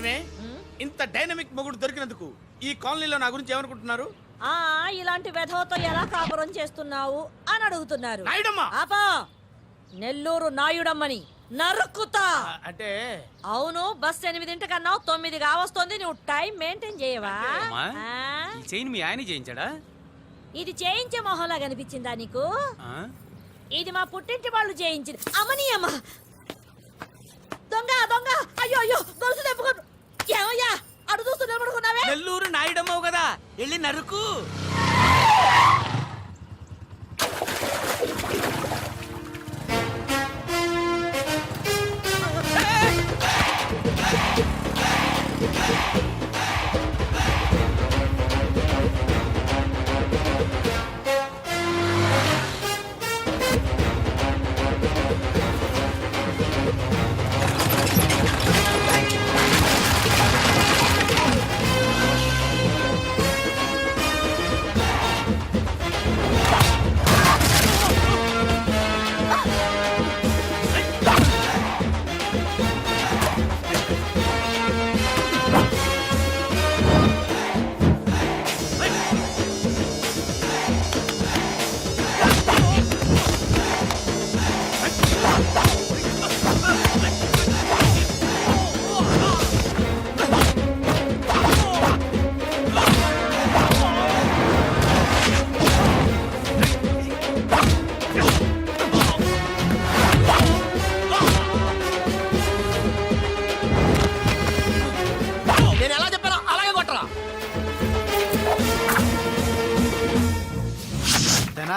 ఏమే ఇంత డైనమిక్ మొగుడు దొరికినందుకు ఈ కాలనీలో నా గురించి ఏమనుకుంటున్నారు? ఆ ఇలాంటి వెధవతో ఎలా కాపురం చేస్తున్నావు అని అడుగుతున్నారు. నాయుడమ్మా! ఆపా! నెల్లూరు నాయుడమ్మని నరుక్కుతా ఆ, అంటే? అవును బస్ ఎనిమిదింటికన్నావు తొమ్మిది కావస్తుంది నువ్వు టైం మెయింటైన్ చేయవా? అమ్మా. ఆ? ఈ చైన్ మీ ఆయన చేయించాడా? ఇది చేయించే మొహంలా కనిపించిందా నీకు? ఆ? ఇది మా పుట్టింటి వాళ్ళు చేయించింది. అమ్మని అమ్మ! దొంగ దొంగ! అయ్యో అయ్యో! గొలుసు తెప్పుకో ఏమయ్యా? అడు చూస్తూ నెల్లూరు నాయుడమ్మవు కదా. వెళ్ళి నరుకు.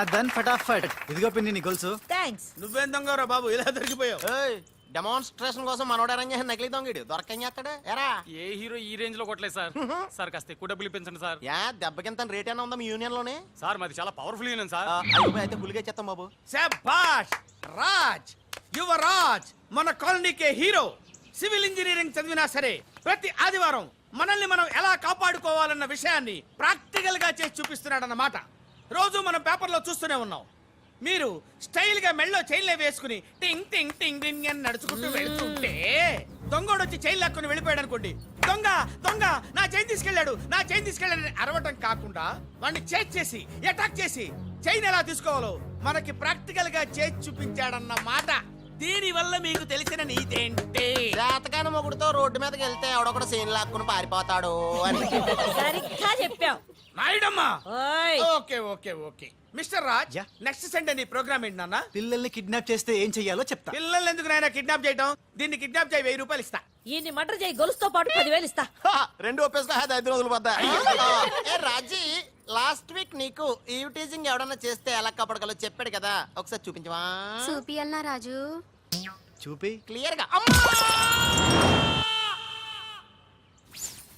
ధనాధన్ ఫటాఫట్. ఇదిగో పిన్ని నీ గొలుసు. థ్యాంక్స్ నువ్వేం దొంగరా బాబు? ఇలా దొరికిపోయావు. డెమాన్స్ట్రేషన్ కోసం మనోడు అరేంజ్ చేసిన నకిలీ దొంగడు దొరకం చేస్తాడు. ఎరా. ఏ హీరో ఈ రేంజ్లో కొట్టలేదు సార్. సార్ కాస్త ఎక్కువ డబ్బులు ఇప్పించండి సార్. యా దెబ్బకింత రేట్ అయినా ఉందా మీ యూనియన్లోనే? సార్ మాది చాలా పవర్ఫుల్ యూనియన్ సార్. అయ్యో, అయితే పులిగా చేస్తాం బాబు. శభాష్! రాజ్! యువరాజ్! మన కాలనీకే హీరో! సివిల్ ఇంజనీరింగ్ చదివినా సరే ప్రతి ఆదివారం మనల్ని మనం ఎలా కాపాడుకోవాలన్న విషయాన్ని ప్రాక్టికల్గా చేసి చూపిస్తున్నాడన్నమాట. రోజు మనం పేపర్లో చూస్తూనే ఉన్నాం. మీరు స్టైల్గా మెళ్ళో చైన్లే వేసుకుని టింగ్ టింగ్ టింగ్ టింగ్ అని నడుచుకుంటూ వెళ్తుంటే దొంగోడు వచ్చి చైన్ లాక్కుని వెళ్ళిపోయాడు అనుకోండి దొంగ దొంగ నా చైన్ తీసుకెళ్ళాడు నా చైన్ తీసుకెళ్ళాడని అరవటం కాకుండా వాడిని చేజ్ చేసి అటాక్ చేసి చైన్ ఎలా తీసుకోవాలో మనకి ప్రాక్టికల్గా చేసి చూపించాడన్న మాట. దీని వల్ల మీకు తెలిసిన నీతేంటి జాతకాన మొగుడుతో రోడ్డు మీదకి వెళ్తే ఎవడొకడు సీన్ లాక్కుని పారిపోతాడు అని. సరిగ్గా చెప్పావు. నాయుడమ్మా! ఓయ్. Okay okay okay. Mister Raj. Next Sunday నీ ప్రోగ్రామ్ ఏంటి నాన్న? పిల్లల్ని కిడ్నాప్ చేస్తే ఏం చెయ్యాలో చెప్తా. పిల్లల్ని ఎందుకు నాయన కిడ్నాప్ చేయటం? దీన్ని కిడ్నాప్ చేయి వెయ్యి రూపాయలు ఇస్తా. ఈయన్ని మటర్ చేయి గొలుసుతో పాటు పదివేలు ఇస్తా. రెండు ఒప్పేసుకో ఐదు రోజులు పడ్డా ఏ రాజీ లాస్ట్ వీక్ నీకు ఈ టీజింగ్ ఎవడన్నా చేస్తే ఎలా కప్పడగలో చెప్పాడు కదా. ఒకసారి చూపించవా? చూపియల్నా రాజు. చూపి. క్లియర్గా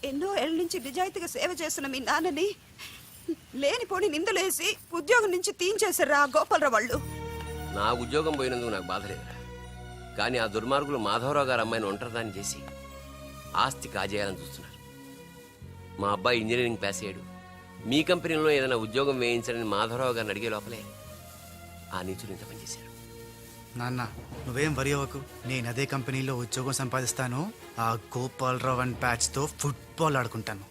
ఎన్నో ఏళ్ళ నుంచి నిజాయితీగా సేవ చేస్తున్న మీ నాన్నని లేనిపోని నిందలేసి ఉద్యోగం నుంచి తీయించేశారు ఆ గోపాలరావు వాళ్ళు? నా ఉద్యోగం పోయినందుకు నాకు బాధ లేదురా. కానీ ఆ దుర్మార్గులు మాధవరావు గారు అమ్మాయిని ఒంటరిదాన్ని చేసి ఆస్తి కాజేయాలని చూస్తున్నారు. మా అబ్బాయి ఇంజనీరింగ్ పాస్ అయ్యాడు. మీ కంపెనీలో ఏదైనా ఉద్యోగం వేయించాలని మాధవరావు గారిని అడిగే లోపలే ఆ నీచులు ఇంత పనిచేశారు నాన్న నువ్వేం వరి అవ్వకు. నేను అదే కంపెనీలో ఉద్యోగం సంపాదిస్తాను. ఆ గోపాలరావు అండ్ బ్యాచ్తో ఫుట్బాల్ ఆడుకుంటాను.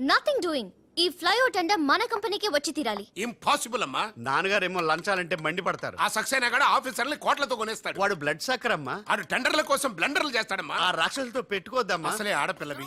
నథింగ్ డూయింగ్ ఈ ఫ్లైఓవర్ టెండర్ మన కంపెనీకి వచ్చి తీరాలి. ఇంపాసిబుల్ అమ్మా. నాన్నగారేమో లంచాలంటే మండిపడతారు ఆ సక్సేనా కూడా ఆఫీసర్ని కోట్లతో కొనేస్తాడు. వాడు బ్లడ్ సక్కర్ అమ్మా. ఆడు టెండర్ల కోసం బ్లండర్లు చేస్తాడమ్మా. ఆ రాక్షసులతో పెట్టుకోద్దమ్మా అసలే ఆడపిల్లవి.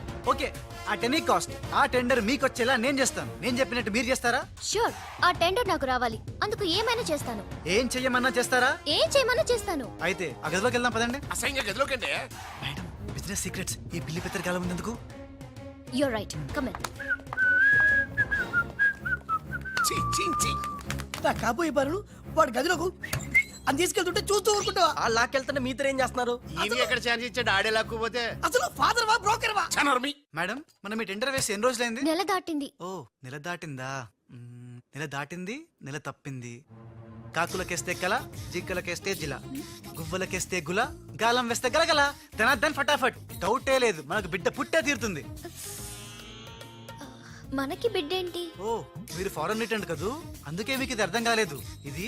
ఓకే ఆ టెనీ కాస్ట్ ఆ టెండర్ మీకు వచ్చేలా నేను చేస్తాను. నేను చెప్పినట్టు మీరు చేస్తారా? షూర్ ఆ టెండర్ నాకు రావాలి. అందుకు ఏమైనా చేస్తాను. ఏం చెయ్యమన్నా చేస్తారా? ఏం చేయమన్నా చేస్తాను. అయితే ఆ గదిలోకి వెళ్దాం పదండి. అసహ్యంగా గదిలోకండి మేడం బిజినెస్ సీక్రెట్స్ ఈ పిల్లి పెద్దరి కాలం ఉన్నందుకు యూర్ రైట్ కమ్ ఛీ, ఛీ, ఛీ. నా కాబోయే బారులు వాడు గదిలోకు అని తీసుకెళ్తుంటే చూస్తూ ఊరుకుంటావా? ఆ లాక్కెళ్తుంటే మీతో ఏం చేస్తున్నారు? ఈయన ఎక్కడ ఛాన్స్ ఇచ్చాడు? ఆడే లాక్కుపోతే అసలు ఫాదర్ వా బ్రోకర్ వా? చనర్మి మేడం మనం ఈ టెండర్ వేసి ఎన్ని రోజులైంది? నెల దాటింది. ఓ నెల దాటిందా? మ్మ్, నెల దాటింది నెల తప్పింది. కాకులకేస్తే కల జింకలకేస్తే జిల. గువ్వలకేస్తే గుల గాలం వేస్తే గలగల. ధనార్దన్ ఫటాఫట్. డౌటే లేదు. మనకు బిడ్డ పుట్టే తీరుతుంది. మనకి బిడ్డేంటి? ఓ మీరు ఫారెన్ రిటర్న్ కదూ? అందుకే మీకు ఇది అర్థం కాలేదు. ఇది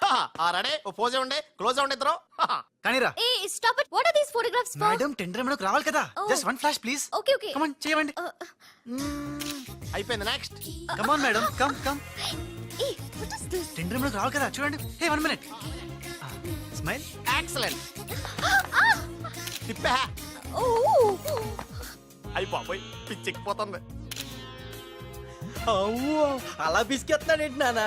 ఆ రెడీ ఓ పోజే ఉండే క్లోజ్ ఉండే ఇద్దరు? కానీరా. Hey stop it what are these photographs for madam tender మనకు రావాలి కదా. Oh. Just one flash please okay okay come on చేయండి. అయిపోయింది next come on madam come come hey what is this tender మనకు రావాలి కదా. చూడండి. Hey one minute smile excellent తిప్పే ఓ అయి బాబోయ్ పిచ్చెక్కిపోతుంది. అలా బిస్కెత్తాడేంటి నానా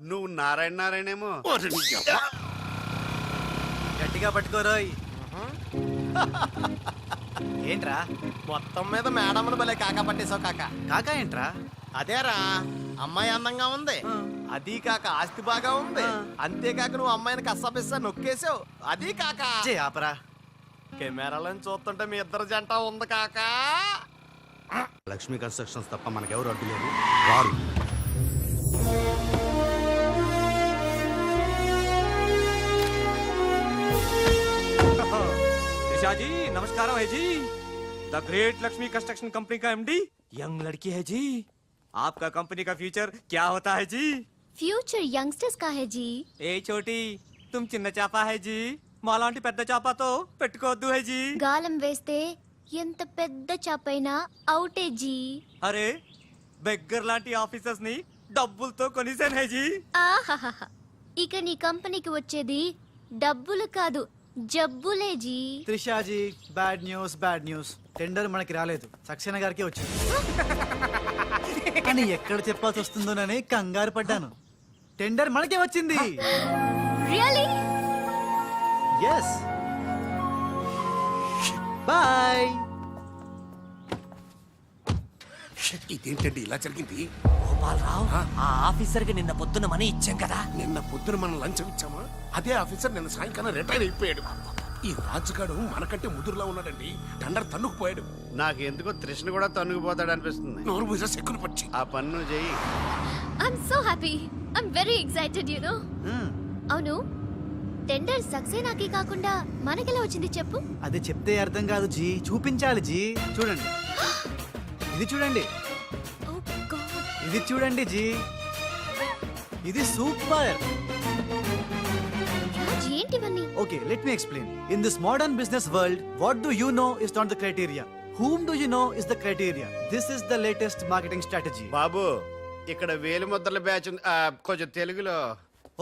నువ్వు నారాయణ నారాయణేమో. గట్టిగా పట్టుకోరోయ్ ఏంట్రా? మొత్తం మీద మేడంను భలే కాకా పట్టేశావు కాక. కాకా ఏంట్రా? అదేరా అమ్మాయి అందంగా ఉంది. అది కాక ఆస్తి బాగా ఉంది. అంతేకాక నువ్వు అమ్మాయిని కష్టపిస్తా నొక్కేసావు అది కాక. ఆపరా. కెమెరాలను చూస్తుంటే మీ ఇద్దరు జంట ఉంది కాక. లక్ష్మీ కన్స్ట్రక్షన్స్ తప్ప మనకెవరు అడ్డు లేరు? రారు. शाह जी नमस्कार है जी। The great Lakshmi construction company का एमडी यंग लड़की है जी। आपका कंपनी का फ्यूचर क्या होता है जी? ఫ్యూచర్ యంగ్స్టర్స్ కా హే జీ ఏ చోటి తుమ్ చిన్న చేప హై జీ మాలాంటి పెద్ద చేపతో పెట్టుకోవద్దు హై జీ గాలం వేస్తే ఎంత పెద్ద చాపైనా అవుటే జీ అరే బెగ్గర్ లాంటి ఆఫీసర్స్ని డబ్బులతో కొనిసాను హై జీ ఆహాహా ఇక నీ కంపెనీకి వచ్చేది డబ్బులు కాదు జబ్బులే జీ. త్రిషాజీ bad news bad news. Tender మనకి రాలేదు. సక్సేనా గారికి వచ్చింది కానీ ఎక్కడ చెప్పాల్సి వస్తుందోనని కంగారు పడ్డాను. టెండర్ మనకే వచ్చింది. రియలీ ఎస్ బాయ్ ఇదేంటండి? ఇలా జరిగింది? గోపాలరావు ఆ? ఆఫీసర్కి నిన్న పొద్దున మనీ ఇచ్చాం కదా. నిన్న పొద్దున మనం లంచం ఇచ్చామా? అదే ఆఫీసర్ నిన్న సాయంకాలం రిటైర్ అయిపోయాడు. ఈ రాజుగాడు మనకంటే ముదురులా ఉన్నాడండి. టండర్ తన్నుకుపోయాడు. నాకు ఎందుకో తృష్ణ కూడా తన్నుకుపోతాడు అనిపిస్తుంది. నోరు పూజ సెక్కులు పచ్చి ఆ పన్ను చెయ్యి. I'm so happy I'm very excited you know అవును టెండర్ సక్సేనాకి కాకుండా మనకెలా వచ్చింది చెప్పు? అది చెప్తే అర్థం కాదు జీ. చూపించాలి జీ. చూడండి. ఇది చూడండి. ఇది చూడండి జీ. ఇది super. Okay me explain. In this modern business world what do you know is not the criteria? Whom do you is the criteria? This is the latest marketing strategy. బాబు ఇక్కడ వేలు బ్యాచ్ కొంచెం తెలుగులో.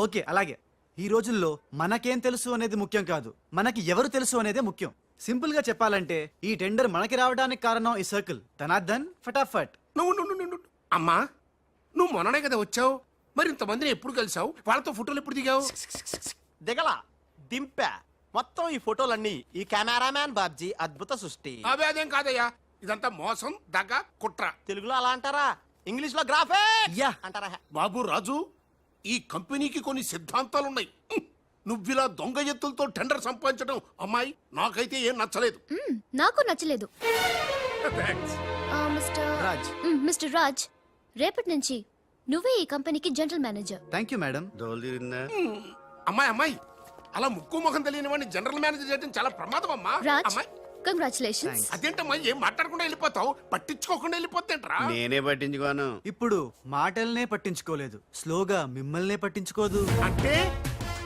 ఓకే అలాగే. ఈ రోజుల్లో మనకేం తెలుసు అనేది ముఖ్యం కాదు. మనకి ఎవరు తెలుసు అనేది ముఖ్యం. సింపుల్గా చెప్పాలంటే ఈ టెండర్ మనకి రావడానికి కారణం ఈ సర్కిల్. ధనార్దన్ ఫటాఫట్. నువ్వు నువ్వు నువ్వు నువ్వు అమ్మా నువ్వు మొన్ననే కదా వచ్చావు? మరి ఇంతమందిని ఎప్పుడు కలిసావు? వాళ్ళతో ఫోటోలు ఎప్పుడు దిగావు? దిగల. దింపా. మొత్తం ఈ ఫోటోలన్నీ ఈ కెమెరామ్యాన్ బాబ్జీ అద్భుత సృష్టి. అవే అదేం కాదయ్యా. ఇదంతా మోసం దగ్గ కుట్ర. తెలుగులో అలా అంటారా? ఇంగ్లీష్లో గ్రాఫే. అంటారా? బాబు రాజు ఈ కంపెనీకి కొన్ని సిద్ధాంతాలు ఉన్నాయి. నువ్విలా దొంగ ఎత్తులతో టెండర్ సంపాదించడం అమ్మాయి నాకైతే ఏం నచ్చలేదు. మ్మ్, నాకు నచ్చలేదు. థాంక్స్. ఆ, మిస్టర్ రాజ్. మ్మ్, మిస్టర్ రాజ్ రేపటి నుంచి నువ్వే ఈ కంపెనీకి general manager. Thank you madam అమ్మాయి అమ్మాయి అలా ముక్కు ముఖం తెలియని వాడిని జనరల్ మేనేజర్ చేయడం చాలా ప్రమాదం అమ్మా రాజ్ అమ్మాయి. కంగ్రాచులేషన్స్ అదేంటమ్మా ఏం మాట్లాడకుండా వెళ్ళిపోతావు? పట్టించుకోకుండా వెళ్ళిపోతేంట్రా నేనే పట్టించుకోను. ఇప్పుడు మాటల్నే పట్టించుకోలేదు. స్లోగా మిమ్మల్నే పట్టించుకోదు. అంటే?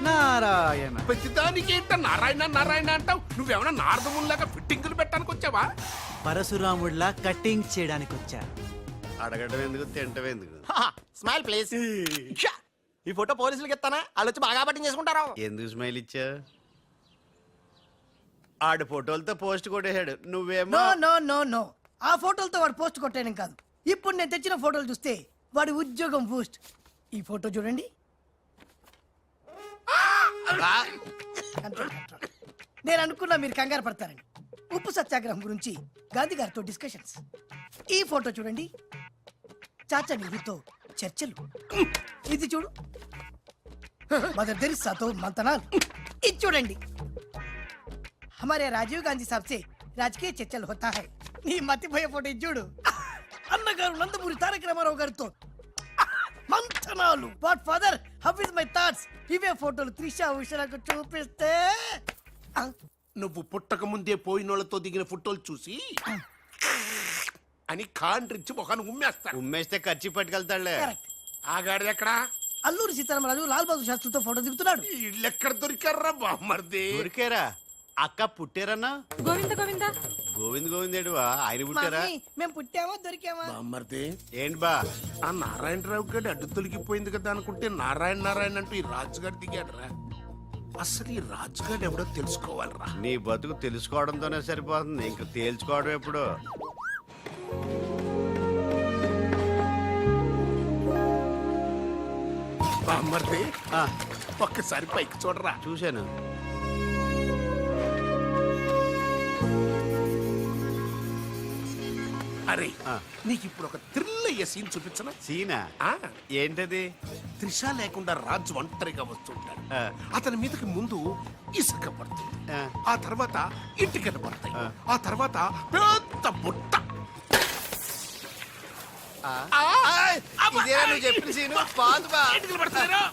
నారాయణ. ప్రతిదానికి ఏంట నారాయణ నారాయణ అంటావు? నువ్వేమన్నా నారదముల్లాగా ఫిట్టింగులు పెట్టడానికి వచ్చావా? పరశురాముడిలా కటింగ్ చేయడానికి వచ్చా. అడగడం ఎందుకు తింటం ఎందుకు? Smile please. ఈ ఫోటో పోలీసులకి ఇస్తానా? వాళ్ళు వచ్చి బాగా పట్టింగ్ చేసుకుంటారు. ఎందుకు స్మైల్ ఇచ్చా ఆడు ఫోటోలతో పోస్ట్ కొట్టేశాడు. నువ్వేమో నో నో నో నో. ఆ ఫోటోలతో వాడు పోస్ట్ కొట్టేయడం కాదు. ఇప్పుడు నేను తెచ్చిన ఫోటోలు చూస్తే వాడి ఉద్యోగం బూస్ట్ ఈ ఫోటో చూడండి. నేను అనుకున్నా మీరు కంగారు పడతారని. ఉప్పు సత్యాగ్రహం గురించి గాంధీ గారితో డిస్కషన్స్ ఈ ఫోటో చూడండి. చాచా నిధితో చర్చలు. ఇది చూడు. మదర్ తెరిసాతో మంతనాలు ఇది చూడండి. హమారే రాజీవ్ గాంధీ సాబ్సే రాజకీయ చర్చలు హోతా హై నీ మతిపోయే ఫోటో ఇది చూడు. అన్నగారు నందమూరి తారక రామారావు గారితో మంథనాలు what father how is my thoughts ఇవే ఫోటోలు త్రిషా ఉషలకు చూపిస్తే. నువ్వు పుట్టక ముందే పోయినోళ్ళతో దిగిన ఫోటోలు చూసి అని కాండ్రించి మొహాన్ని ఉమ్మేస్తా. ఉమ్మేస్తే ఖర్చు పట్టుకెళ్తాడులే. ఆగాడు ఎక్కడా? అల్లూరి సీతారామరాజు లాల్ బహదూర్ శాస్త్రితో ఫోటో దిగుతున్నాడు. ఇల్లెక్కడ దొరికారా బామ్మర్ది? దొరికారా? అక్క పుట్టారన్నా? గోవింద గోవింద. గోవింద్ గోవింద్ ఏడువా ఆయన పుట్టారా? మమ్మీ, మేము పుట్టామా దొరికామా? బామ్మర్ది ఏంటి బా? ఆ నారాయణరావు గడి అడ్డు తొలగిపోయింది కదా అనుకుంటే నారాయణ నారాయణ అంటూ ఈ రాజుగారు దిగాడురా. అసలు ఈ రాజుగారు ఎవడో తెలుసుకోవాలిరా. నీ బతుకు తెలుసుకోవడంతోనే సరిపోతుంది. ఇంక తేల్చుకోవడం ఎప్పుడు? బామ్మర్ది ఆ, ఒక్కసారి పైకి చూడరా. చూశాను. అరే. నీకు ఇప్పుడు ఒక థ్రిల్ అయ్యే సీన్ చూపించనా? సీనా? ఆ, ఏంటది? త్రిష లేకుండా రాజు ఒంటరిగా వస్తుంటాడు. అతని మీదకి ముందు ఇసుక పడుతుంది. ఆ. తర్వాత ఇటుకలు పడతాయి. ఆ. తర్వాత పెద్ద బుట్ట. ఇదేనా నువ్వు చెప్పిన సీను? పాదు బా ఇటుకలు పడతాయిరా.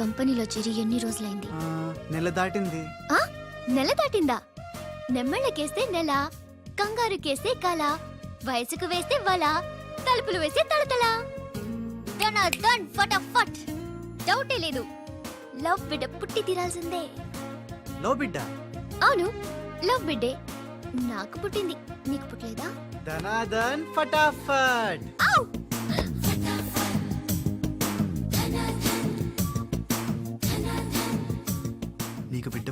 కంపెనీలో చేరి ఎన్ని రోజులైంది? ఆ, నెల దాటింది. ఆ? నెల దాటిందా? నెమ్మళ్ళకేస్తే నెల కంగారుకేస్తే కల వయసుకు వేస్తే వల తలుపులు వేస్తే తడతల డన్ డన్ ఫటాఫట్. డౌటే లేదు. లవ్ బిడ్డ పుట్టి తీరాల్సిందే. లో బిడ్డ? అవును లవ్ బిడ్డే. నాకు పుట్టింది నీకు పుట్టలేదా? ధనాదన్ ఫటాఫట్. ఔ!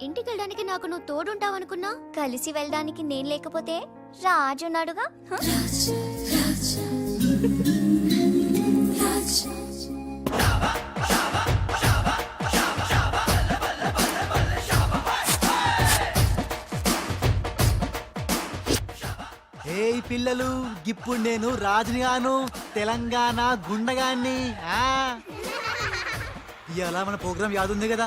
ఇంటికి వెళ్ళడానికి నాకు నువ్వు తోడుంటావనుకున్నా కలిసి వెళ్ళడానికి నేను లేకపోతే రాజు ఉన్నాడుగా? ఏయ్ పిల్లలు ఇప్పుడు నేను రాజుని గాను తెలంగాణ గుండగాన్ని ఆ? ఇవాళ మన ప్రోగ్రామ్ యాదుంది కదా?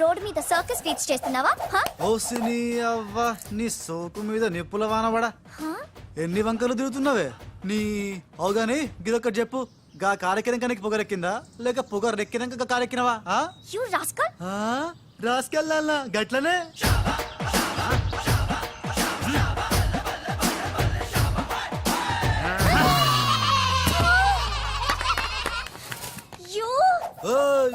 రోడ్ మీద సర్కస్ ఫీట్స్ చేస్తున్నావా? హ? ఓసిని అవ్వ నీ సోకు మీద నిప్పుల వానబడా హ? ఎన్ని వంకలు తిరుగుతున్నావే? నీ అవుగాని గిదొక్కటి చెప్పు. గా కారెక్కినాక నీకు పొగరెక్కిందా? లేక పొగరెక్కినాక గా కారెక్కినవా? ఆ? You rascal? ఆ? రాసుకెళ్ళాలా గట్లనే? యు! ఓయ్!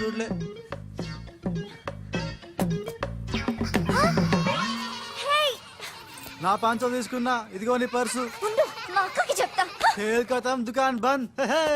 చూడలే. నా పాంచో తీసుకున్నా. ఇదిగో నీ పర్సు. ఉండు మా అక్కకి చెప్తా. దుకాన్ బంద్.